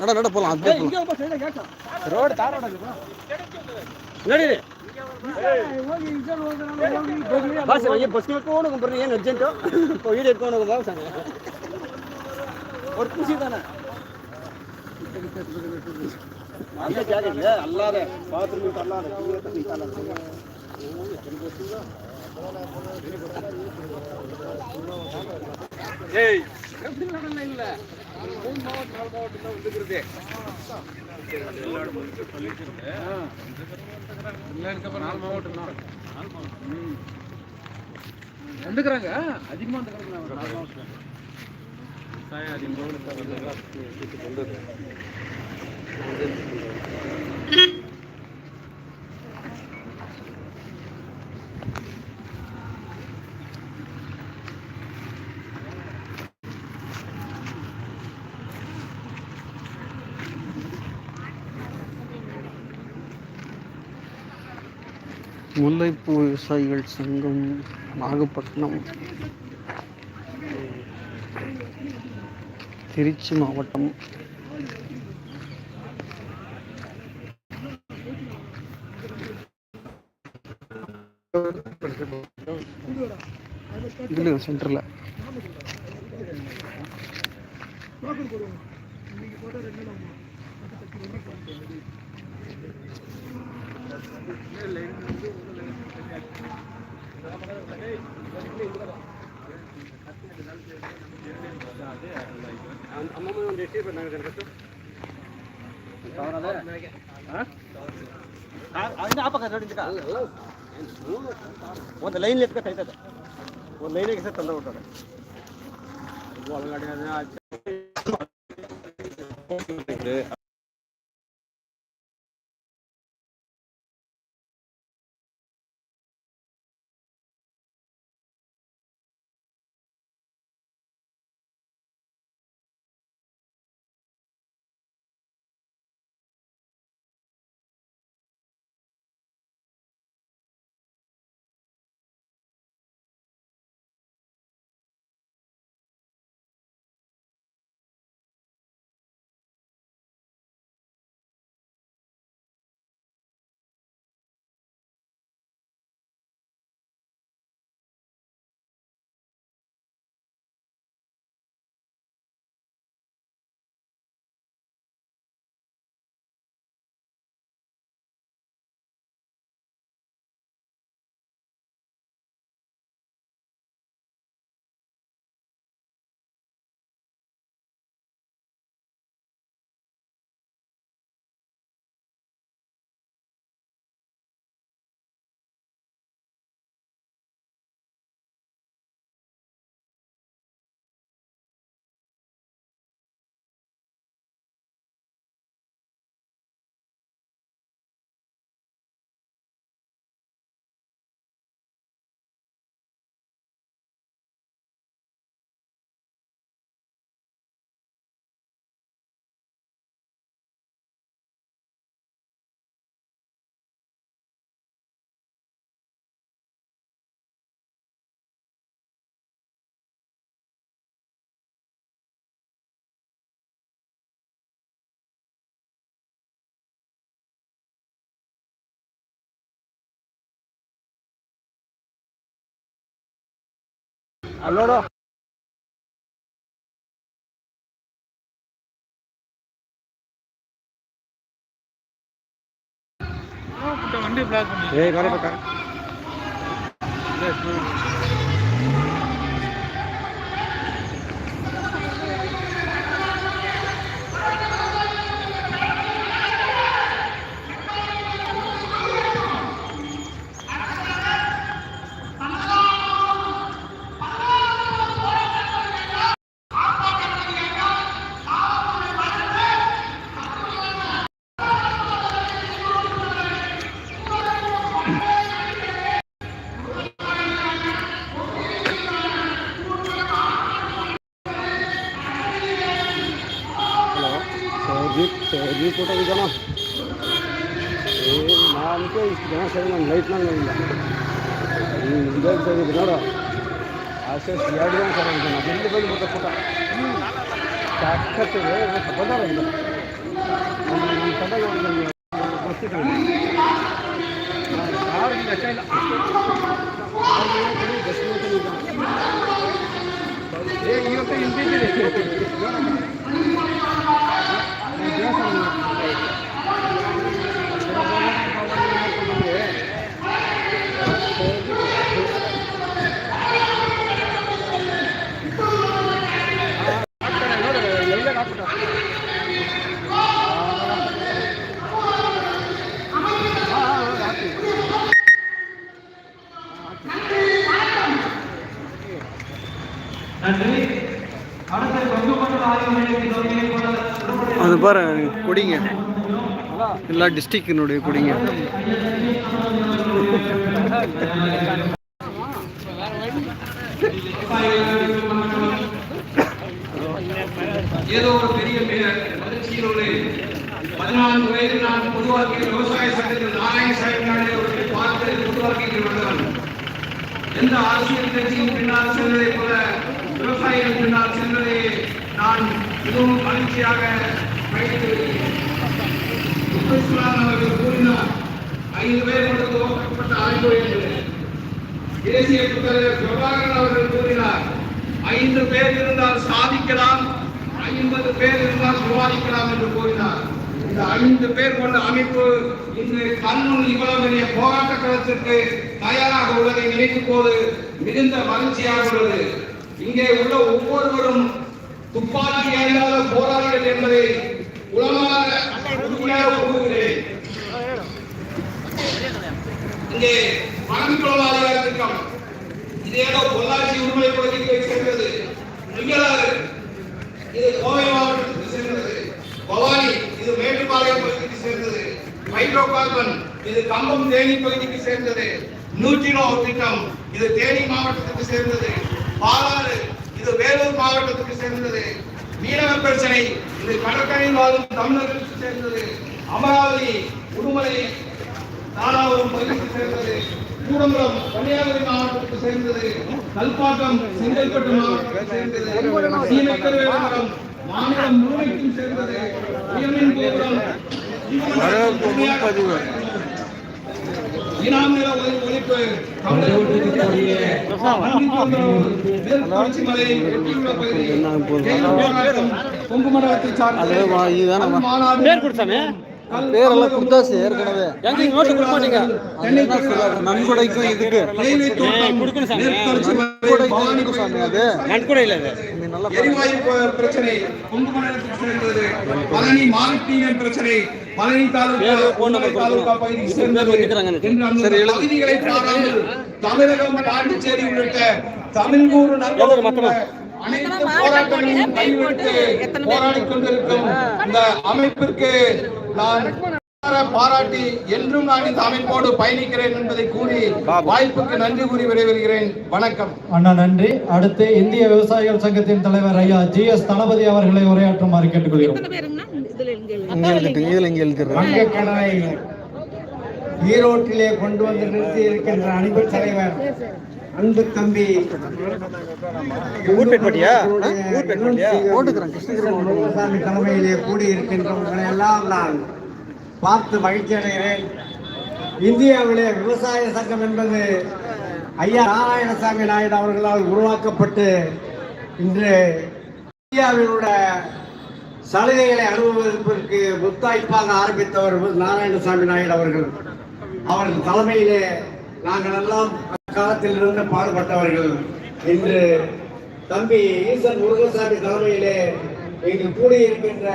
நட நட போலாம் அப்படியே போலாம் ರೋಡ್ ತಾರ್ ರೋಡ್ ನಡೀರಿ ಬಸ್ ಬಸ್ ಕರ್ಕೊಂಡು ಹೋಗಿ ಬರ್ರಿ ಏನು ಅರ್ಜೆಂಟು ವೀಡಿಯೋ ಎತ್ಕೊಂಡು ಹೋಗೋ ಬಾಸ್ ಅವ್ರು ಖುಷಿದಾನ ಅಲ್ಲೇ ಜಾಗ ಇದೆ ಅಲ್ಲಾದೆ ಬಾತ್ರೂಮ್ ಇತ್ತು ಅಲ್ಲಾದೆ ஏய் மாவட்டம் நாலு மாவட்டம் நாலு வந்துக்கிறாங்க அதிகமா வந்துக்கிறாங்க முல்லைப்பூ விவசாயிகள் சங்கம் நாகப்பட்டினம் திருச்சி மாவட்டம். இதில் சென்டரில் ಅಮ್ಮಮ್ಮ ಒಂದು ಎಷ್ಟು ಇರ್ಬೇಕು ನನಗೆ ಕನಕತ್ತು ಸಾವಿರ ಅದೇ ಆಪಕ್ಕ ನೋಡಿದ್ದ ಒಂದು ಲೈನ್ ಎತ್ಕ ಕೈತದ ಒಂದು ಲೈನಿಗೆ ಸಹ ತಂದ ಬಿಟ್ಟದ ಒಳಗಡೆ al loro. வண்டி பிளாக் பண்ணி ஏய் வர பக்கம் ಫೋಟೋ ಜನ ನಾನಂತೂ ಇಷ್ಟು ಜನ ಸರಿ ನಾನು ಲೈಟ್ ನಂಗಿಲ್ಲ ಇದೇ ಸರಿ ನೋಡು. ಅಷ್ಟೇ ಎರಡು ಜನ ಸರಿ ಅಂತ ನಾನು. ಎಲ್ಲಿ ಬಂದು ಬಿಟ್ಟೆ ಫೋಟೋ ಸಾಕತ್ತಿದೆ ಬಂದಾರ ಇಲ್ಲ. ನನ್ನ ತಂದೆ ನನಗೆ ಬರ್ತಿದ್ದಾನೆ ಬಸ್ ಇವತ್ತು ಹಿಂದಿದ್ದೀನಿ அது பாரு கொடிங்க. எல்லா டிஸ்ட்ரிக்டினுடைய கொடிங்க. ஏதோ ஒரு பெரிய மகிழ்ச்சியிலோடு பதினான்கு வயதில் நான் பொதுவாக்கிய விவசாய சட்டத்தில் நாராயணசாமி நாயுடு பார்த்து பொதுவாக்கிய வந்தவன் எந்த அரசியல் கட்சியின் பின்னால் செல்வதை போல விவசாயிகள் பின்னால் செல்வதை நான் மிகவும் மகிழ்ச்சியாக பயணித்து அவர்கள் கூறினார் ஐந்து பேர் கொண்டு துவக்கப்பட்ட அறிவுரை தேசிய புத்தகர் பிரபாகரன் அவர்கள் கூறினார் ஐந்து பேர் இருந்தால் சாதிக்கலாம் ஐம்பது பேர் இருந்தால் விவாதிக்கலாம் என்று கூறினார். இந்த ஐந்து பேர் கொண்ட அமைப்பு இன்று கண்முன் இவ்வளவு பெரிய போராட்ட களத்திற்கு தயாராக உள்ளதை நினைக்கும் போது மிகுந்த மகிழ்ச்சியாக உள்ளது. இங்கே உள்ள ஒவ்வொருவரும் துப்பாக்கி அறியாத போராளிகள் என்பதை உலகமாக உறுதியாக கூறுகிறேன். இங்கே பணம் திட்டம். இது ஏதோ பொள்ளாச்சி உண்மை பகுதிக்கு சேர்ந்தது நெய்யலாறு இது கோவை மாவட்டத்துக்கு சேர்ந்தது பவானி இது மேட்டுப்பாளையம் பகுதிக்கு சேர்ந்தது ஹைட்ரோ கார்பன் இது தேனி பகுதிக்கு சேர்ந்தது. நியூட்ரினோ திட்டம் இது தேனி மாவட்டத்துக்கு சேர்ந்தது. பாலாறு இது வேலூர் மாவட்டத்துக்கு சேர்ந்தது. மீனவ பிரச்சனை இது கடற்கரை வாழும் தமிழர்களுக்கு சேர்ந்தது. அமராவதி உடுமலை தாராபுரம் பகுதிக்கு சேர்ந்தது. கூடங்குளம் கன்னியாகுமரி மாவட்டத்துக்கு சேர்ந்தது. கல்பாக்கம் செங்கல்பட்டு மாவட்டத்துக்கு சேர்ந்தது. சீனக்கருவேலம் மாநிலம் முழுமைக்கும் சேர்ந்தது. உயர்மின் கோபுரம் முன்பதிவு இனாம் நில மலை எட்டியுள்ள பகுதி போராட்டம் கொங்கு மண்டலத்தை அது சார்ந்த மாநாடு பேரெல்லாம் கொடுத்தாச்சு ஏற்கனவே. எங்க நோட்டு கொடுக்க மாட்டீங்க நன்கொடைக்கும் இதுக்கு. தேயிலை தோட்டம் கொடுக்கணும் சாமி. மேற்குறிச்சி மலை நன்கொடை பவானி கொடுக்கணும் சாமி. அது பகுதி நன்கொடை இல்லை அது நீ நல்லா எரிவாயு ப- பிரச்சனை. சேர்ந்தது பழனி பிரச்சனை. பழனி தாலுகா தாலுகா. பகுதிக்கு சேர்ந்தது சரி, எழுது. பகுதிகளை தமிழகம் பாண்டிச்சேரி உள்ளிட்ட தமிழ்கூறு எவ்வளவு மொத்தமா? அனைத்து போராட்டங்களையும் கைவிட்டு போராடிக் கொண்டிருக்கும் இந்த அமைப்பிற்கு நான் பாராட்டி என்றும் நான் இந்த அமைப்போடு பயணிக்கிறேன் என்பதை கூறி வாய்ப்புக்கு நன்றி கூறி விடைபெறுகிறேன். வணக்கம். அண்ணா நன்றி. அடுத்து இந்திய விவசாயிகள் சங்கத்தின் தலைவர் ஐயா ஜி எஸ் தளபதி அவர்களை உரையாற்றுமாறு கேட்டுக்கொள்கிறோம். ஈரோட்டிலே கொண்டு வந்து நிறுத்தி இருக்கின்ற அன்பு தலைவர் அன்பு தம்பி. ஊர்பேட்பட்டியா ஊர்பேட்பட்டியா ஓட்டுக்கிறேன். கிருஷ்ணகிரி தலைமையிலே கூடியிருக்கின்ற உங்களை எல்லாம் நான் பார்த்து மகிழ்ச்சி அடைகிறேன். இந்தியாவிலே விவசாய சங்கம் என்பது ஐயா நாராயணசாமி நாயுடு அவர்களால் உருவாக்கப்பட்டு இன்று இந்தியாவிலுள்ள சலுகைகளை அனுபவிப்பதற்கு முத்தாய்ப்பாக ஆரம்பித்தவர் நாராயணசாமி நாயுடு அவர்கள். அவர்கள் தலைமையிலே நாங்கள் எல்லாம் காலத்திலிருந்து இருந்து பாடுபட்டவர்கள் இன்று தம்பி ஈசன் முருகசாமி தலைமையிலே இங்கு கூடியிருக்கின்ற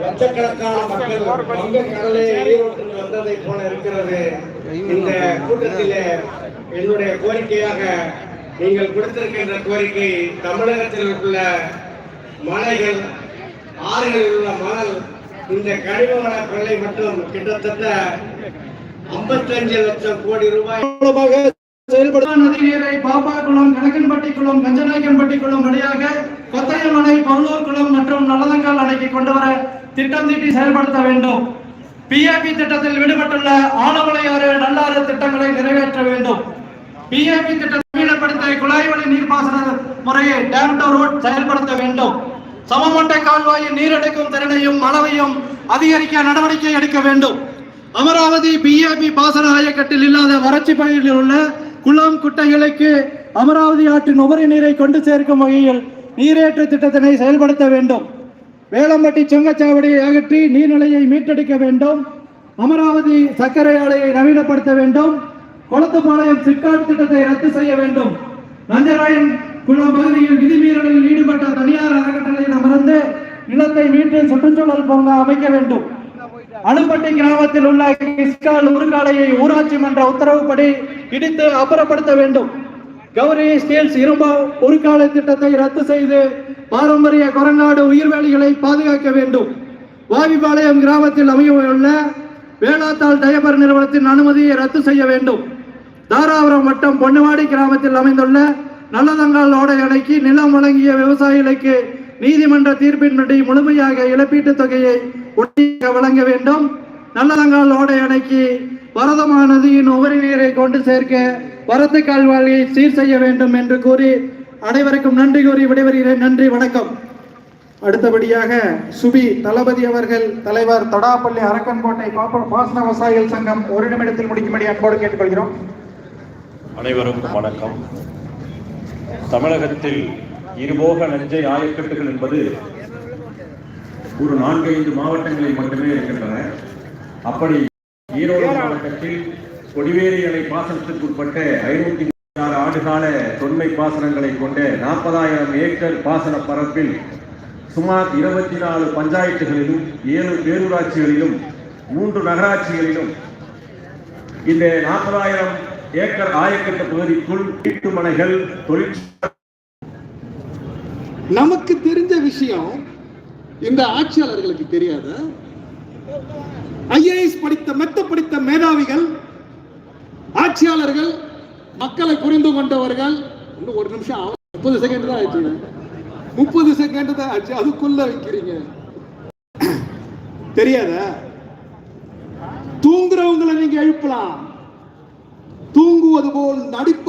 லட்சக்கணக்கான மக்கள் வங்க கடலே ஈரோட்டில் வந்ததை போல இருக்கிறது. இந்த கூட்டத்திலே என்னுடைய கோரிக்கையாக நீங்கள் கொடுத்திருக்கின்ற கோரிக்கை தமிழகத்தில் உள்ள மலைகள் ஆறுகளில் உள்ள மணல் இந்த கழிவு வள கொள்ளை மட்டும் கிட்டத்தட்ட 55 லட்சம் கோடி ரூபாய் மூலமாக செயல்படுத்த நதி நீரை பாப்பாக்குளம் கணக்கன்பட்டி குளம் கஞ்சநாயக்கன்பட்டி குளம் வழியாக கொத்தையம் அணை பல்லூர் குளம் மற்றும் நல்லதங்கால் அணைக்கு கொண்டு வர திட்டம் தீட்டி செயல்படுத்த வேண்டும். பிஏபி திட்டத்தில் விடுபட்டுள்ள ஆலமலை ஆறு நல்லாறு திட்டங்களை நிறைவேற்ற வேண்டும். பிஏபி திட்டத்தை மீளப்படுத்த குழாய் வழி நீர்ப்பாசன முறையை டேம் டு ரோட் செயல்படுத்த வேண்டும். சமமட்ட கால்வாயின் நீரெடுக்கும் திறனையும் அளவையும் அதிகரிக்க நடவடிக்கை எடுக்க வேண்டும். அமராவதி பிஏபி பாசன ஆயக்கட்டில் இல்லாத வறட்சி பகுதியில் உள்ள குளம் குட்டைகளுக்கு அமராவதி ஆற்றின் உபரி நீரை கொண்டு சேர்க்கும் வகையில் நீரேற்று திட்டத்தினை செயல்படுத்த வேண்டும். வேளம்பட்டி சுங்கச்சாவடியை அகற்றி நீர்நிலையை மீட்டெடுக்க வேண்டும். அமராவதி சர்க்கரை ஆலையை நவீனப்படுத்த வேண்டும். குளத்துப்பாளையம் சிக்காடு திட்டத்தை ரத்து செய்ய வேண்டும். நஞ்சராயன் குளம் பகுதியில் விதிமீறலில் ஈடுபட்ட தனியார் அறக்கட்டளையை அமர்ந்து நிலத்தை மீட்டு சுற்றுச்சூழல் பூங்கா அமைக்க வேண்டும். அணுப்பட்டி கிராமத்தில் உள்ள கிஸ்கால் உருக்காலையை ஊராட்சி மன்ற உத்தரவுப்படி இடித்து அப்புறப்படுத்த வேண்டும். கௌரி ஸ்டீல்ஸ் இரும்பு உருக்காலை திட்டத்தை ரத்து செய்து பாரம்பரிய கொரங்காடு உயிர்வேலிகளை பாதுகாக்க வேண்டும். வாவிபாளையம் கிராமத்தில் அமையவுள்ள வேளாத்தாள் டயபர் நிறுவனத்தின் அனுமதியை ரத்து செய்ய வேண்டும். தாராபுரம் வட்டம் பொன்னுவாடி கிராமத்தில் அமைந்துள்ள நல்லதங்கால் ஓடை அணைக்கு நிலம் வழங்கிய விவசாயிகளுக்கு நீதிமன்ற தீர்ப்பின்படி முழுமையாக இழப்பீட்டுத் தொகையை வழங்க வேண்டும். நல்லதங்கால் ஓடை அணைக்கு வரதமானது நதியின் உபரி நீரை கொண்டு சேர்க்க வரத்து கால்வாயை சீர் செய்ய வேண்டும் என்று கூறி அனைவருக்கும் நன்றி கூறி விடைபெறுகிறேன். நன்றி வணக்கம். அடுத்தபடியாக சுபி தளபதி அவர்கள் தலைவர் தடாப்பள்ளி அரக்கன்கோட்டை பாசன விவசாயிகள் சங்கம் ஒரு நிமிடத்தில் முடிக்கும்படி அன்போடு கேட்டுக்கொள்கிறோம். அனைவருக்கும் வணக்கம். தமிழகத்தில் இருபோக நெஞ்சை ஆயக்கட்டுகள் என்பது ஒரு நான்கைந்து மாவட்டங்களில் மட்டுமே இருக்கின்றன. அப்படி ஈரோடு மாவட்டத்தில் கொடிவேரி அணை பாசனத்திற்குட்பட்ட ஐநூத்தி ஆறு ஆண்டுகால தொன்மை பாசனங்களை கொண்ட நாற்பதாயிரம் ஏக்கர் பாசன பரப்பில் சுமார் இருபத்தி நாலு பஞ்சாயத்துகளிலும் ஏழு பேரூராட்சிகளிலும் மூன்று நகராட்சிகளிலும் இந்த நாற்பதாயிரம் ஏக்கர் ஆயக்கட்டு பகுதிக்குள் வீட்டு மனைகள் தொழிற்சாலை நமக்கு தெரிஞ்ச விஷயம் இந்த ஆட்சியாளர்களுக்கு தெரியாத ஐஏஎஸ் படித்த மெத்த படித்த மேதாவிகள் ஆட்சியாளர்கள் மக்களை புரிந்து கொண்டவர்கள் இன்னும் ஒரு நிமிஷம் முப்பது செகண்ட் தான் ஆயிடுச்சு முப்பது செகண்ட் தான் ஆச்சு. அதுக்குள்ள வைக்கிறீங்க. தெரியாத? தூங்குறவங்களை நீங்க எழுப்பலாம். தூங்குவது போல் நடிப்ப